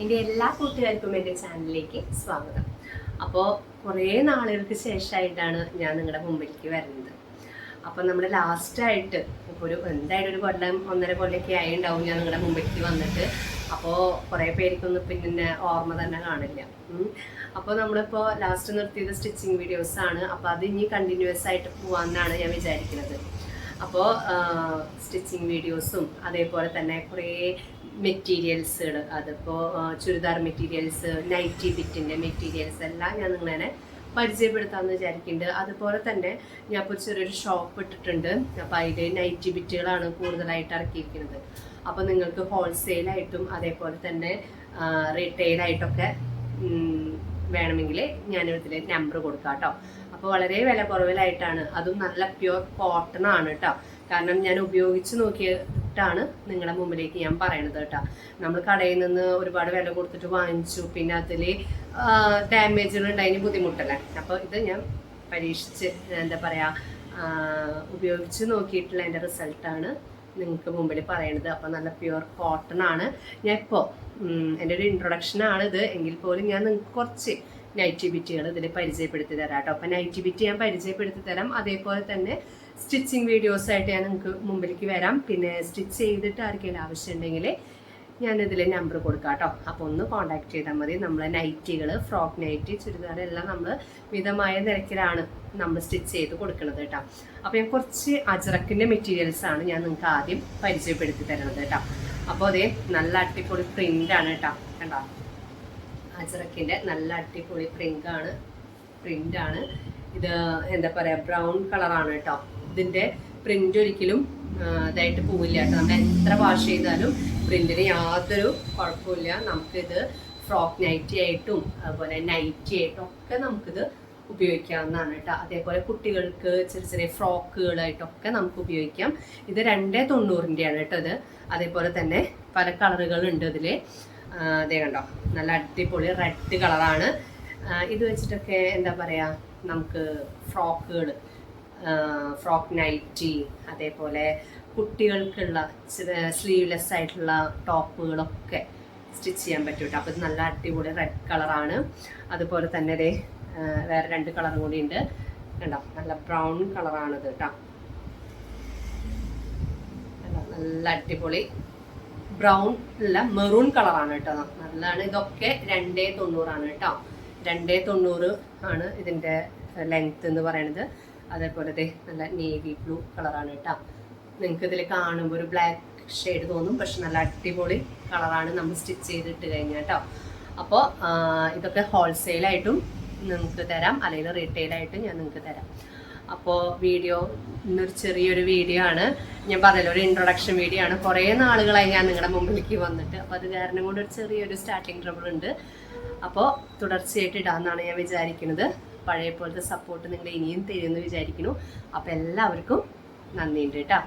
എന്റെ എല്ലാ കൂട്ടുകാർക്കും എന്റെ ചാനലിലേക്ക് സ്വാഗതം. അപ്പോൾ കുറേ നാളുകൾക്ക് ശേഷമായിട്ടാണ് ഞാൻ നിങ്ങളുടെ മുമ്പിലേക്ക് വരുന്നത്. അപ്പോൾ നമ്മൾ ലാസ്റ്റായിട്ട് ഇപ്പോൾ ഒരു എന്തായാലും ഒരു കൊല്ലം ഒന്നര കൊല്ലമൊക്കെ ആയി ഉണ്ടാവും ഞാൻ നിങ്ങളുടെ മുമ്പിലേക്ക് വന്നിട്ട്. അപ്പോൾ കുറേ പേർക്കൊന്നും പിന്നെ ഓർമ്മ തന്നെ കാണില്ല. അപ്പോൾ നമ്മളിപ്പോൾ ലാസ്റ്റ് നിർത്തിയത് സ്റ്റിച്ചിങ് വീഡിയോസാണ് അപ്പോൾ അത് ഇനി കണ്ടിന്യൂസ് ആയിട്ട് പോകാമെന്നാണ് ഞാൻ വിചാരിക്കുന്നത്. അപ്പോൾ സ്റ്റിച്ചിങ് വീഡിയോസും അതേപോലെ തന്നെ കുറേ മെറ്റീരിയൽസുകൾ അതിപ്പോൾ ചുരിദാർ മെറ്റീരിയൽസ് നൈറ്റി ബിറ്റിന്റെ മെറ്റീരിയൽസ് എല്ലാം ഞാൻ നിങ്ങളെ പരിചയപ്പെടുത്താമെന്ന് വിചാരിക്കുന്നുണ്ട് അതുപോലെ തന്നെ ഞാൻ ഇപ്പോൾ ചെറിയൊരു ഷോപ്പ് ഇട്ടിട്ടുണ്ട്. അപ്പോൾ അതിൽ നൈറ്റി ബിറ്റുകളാണ് കൂടുതലായിട്ട് ഇറക്കിയിരിക്കുന്നത്. അപ്പോൾ നിങ്ങൾക്ക് ഹോൾസെയിലായിട്ടും അതേപോലെ തന്നെ റീറ്റെയിലായിട്ടൊക്കെ വേണമെങ്കിൽ ഞാനിതിൽ നമ്പർ കൊടുക്കാം കേട്ടോ അപ്പോൾ വളരെ വില കുറവിലായിട്ടാണ്. അതും നല്ല പ്യുവർ കോട്ടൺ ആണ് കേട്ടോ കാരണം ഞാൻ ഉപയോഗിച്ച് നോക്കിയിട്ടാണ് നിങ്ങളുടെ മുമ്പിലേക്ക് ഞാൻ പറയണത് കേട്ടോ നമ്മൾ കടയിൽ നിന്ന് ഒരുപാട് വില കൊടുത്തിട്ട് വാങ്ങിച്ചു. പിന്നെ അതിൽ ഡാമേജുകൾ ഉണ്ടായതിന് ബുദ്ധിമുട്ടല്ലേ? അപ്പോൾ ഇത് ഞാൻ പരീക്ഷിച്ച് എന്താ പറയുക ഉപയോഗിച്ച് നോക്കിയിട്ടുള്ള എന്റെ റിസൾട്ടാണ് നിങ്ങൾക്ക് മുമ്പിൽ പറയണത്. അപ്പോൾ നല്ല പ്യുവർ കോട്ടൺ ആണ്. ഞാൻ ഇപ്പോൾ എന്റെ ഒരു ഇൻട്രൊഡക്ഷൻ ആണ് ഇത്. എങ്കിൽ പോലും ഞാൻ നിങ്ങൾക്ക് കുറച്ച് നൈറ്റി ബിറ്റുകൾ ഇതിൽ പരിചയപ്പെടുത്തി തരാം കേട്ടോ അപ്പം നൈറ്റി ബിറ്റ് ഞാൻ പരിചയപ്പെടുത്തി തരാം. അതേപോലെ തന്നെ സ്റ്റിച്ചിങ് വീഡിയോസ് ആയിട്ട് ഞാൻ നിങ്ങൾക്ക് മുമ്പിലേക്ക് വരാം. പിന്നെ സ്റ്റിച്ച് ചെയ്തിട്ട് ആർക്കെങ്കിലും ആവശ്യമുണ്ടെങ്കിൽ ഞാൻ ഇതിൽ നമ്പർ കൊടുക്കാം കേട്ടോ അപ്പോൾ ഒന്ന് കോൺടാക്ട് ചെയ്താൽ മതി. നമ്മളെ നൈറ്റികൾ ഫ്രോക്ക് നൈറ്റി ചുരിദാർ എല്ലാം നമ്മൾ മിതമായ നിരക്കിലാണ് നമ്മൾ സ്റ്റിച്ച് ചെയ്ത് കൊടുക്കുന്നത് കേട്ടോ. അപ്പോൾ ഞാൻ കുറച്ച് അജറക്കിന്റെ മെറ്റീരിയൽസാണ് ഞാൻ നിങ്ങൾക്ക് ആദ്യം പരിചയപ്പെടുത്തി തരുന്നത് കേട്ടോ. അപ്പോൾ അതേ നല്ല അടിപൊളി പ്രിന്റാണ് കേട്ടോ. കണ്ടോ? അജറക്കിന്റെ നല്ല അടിപൊളി പ്രിന്റ് ആണ് ഇത് എന്താ പറയുക ബ്രൗൺ കളറാണ് കേട്ടോ. ഇതിന്റെ പ്രിന്റ് ഒരിക്കലും ഇതായിട്ട് പോവില്ല കേട്ടോ. നമ്മൾ എത്ര വാഷ് ചെയ്താലും പ്രിന്റിന് യാതൊരു കുഴപ്പമില്ല നമുക്കിത് ഫ്രോക്ക് നൈറ്റി ആയിട്ടും അതുപോലെ നൈറ്റി ആയിട്ടും ഒക്കെ നമുക്കിത് ഉപയോഗിക്കാവുന്നതാണ് കേട്ടോ. അതേപോലെ കുട്ടികൾക്ക് ചെറിയ ചെറിയ ഫ്രോക്കുകളായിട്ടൊക്കെ നമുക്ക് ഉപയോഗിക്കാം. ഇത് രണ്ടേ തൊണ്ണൂറിന്റെയാണ് കേട്ടോ ഇത്. അതേപോലെ തന്നെ പല കളറുകളുണ്ട് ഇതിൽ അതേ കണ്ടോ. നല്ല അടിപൊളി റെഡ് കളറാണ്. ഇത് വെച്ചിട്ടൊക്കെ എന്താ പറയുക നമുക്ക് ഫ്രോക്കുകൾ ഫ്രോക്ക് നൈറ്റി അതേപോലെ കുട്ടികൾക്കുള്ള സ്ലീവ്ലെസ് ആയിട്ടുള്ള ടോപ്പുകളൊക്കെ സ്റ്റിച്ച് ചെയ്യാൻ പറ്റും അപ്പോൾ ഇത് നല്ല അടിപൊളി റെഡ് കളറാണ്. അതുപോലെ തന്നെ ഇതേ വേറെ രണ്ട് കളറും കൂടി ഉണ്ട്. കണ്ടോ? നല്ല ബ്രൗൺ കളറാണിത് കേട്ടോ. നല്ല അടിപൊളി ബ്രൗൺ അല്ല മെറൂൺ കളറാണ് കേട്ടോ. നല്ലതാണ്. ഇതൊക്കെ രണ്ടേ തൊണ്ണൂറാണ് കേട്ടോ. രണ്ടേ തൊണ്ണൂറ് ആണ് ഇതിന്റെ ലെങ്ത് എന്ന് പറയുന്നത് അതേപോലെ നല്ല നേവി ബ്ലൂ കളറാണ് കേട്ടോ. നിങ്ങൾക്ക് ഇതിൽ കാണുമ്പോൾ ഒരു ബ്ലാക്ക് ഷെയ്ഡ് തോന്നും പക്ഷെ നല്ല അടിപൊളി കളറാണ് നമ്മൾ സ്റ്റിച്ച് ചെയ്തിട്ട് കഴിഞ്ഞാൽ കേട്ടോ. അപ്പോൾ ഇതൊക്കെ ഹോൾസെയിലായിട്ടും നിങ്ങൾക്ക് തരാം. അല്ലെങ്കിൽ റീറ്റെയിലായിട്ടും ഞാൻ നിങ്ങൾക്ക് തരാം. അപ്പോൾ വീഡിയോ ഇന്നൊരു ചെറിയൊരു വീഡിയോ ആണ്. ഞാൻ പറഞ്ഞല്ലോ ഒരു ഇൻട്രൊഡക്ഷൻ വീഡിയോ ആണ്. കുറേ നാളുകളായി ഞാൻ നിങ്ങളുടെ മുമ്പിലേക്ക് വന്നിട്ട്. അപ്പോൾ അത് കാരണം കൊണ്ട് ഒരു ചെറിയൊരു സ്റ്റാർട്ടിങ് ട്രബിൾ ഉണ്ട്. അപ്പോൾ തുടർച്ചയായിട്ട് ഇടാമെന്നാണ് ഞാൻ വിചാരിക്കുന്നത്. പഴയ പോലത്തെ സപ്പോർട്ട് നിങ്ങൾ ഇനിയും തരുമെന്ന് വിചാരിക്കുന്നു. അപ്പോൾ എല്ലാവർക്കും നന്ദിയുണ്ട് കേട്ടോ.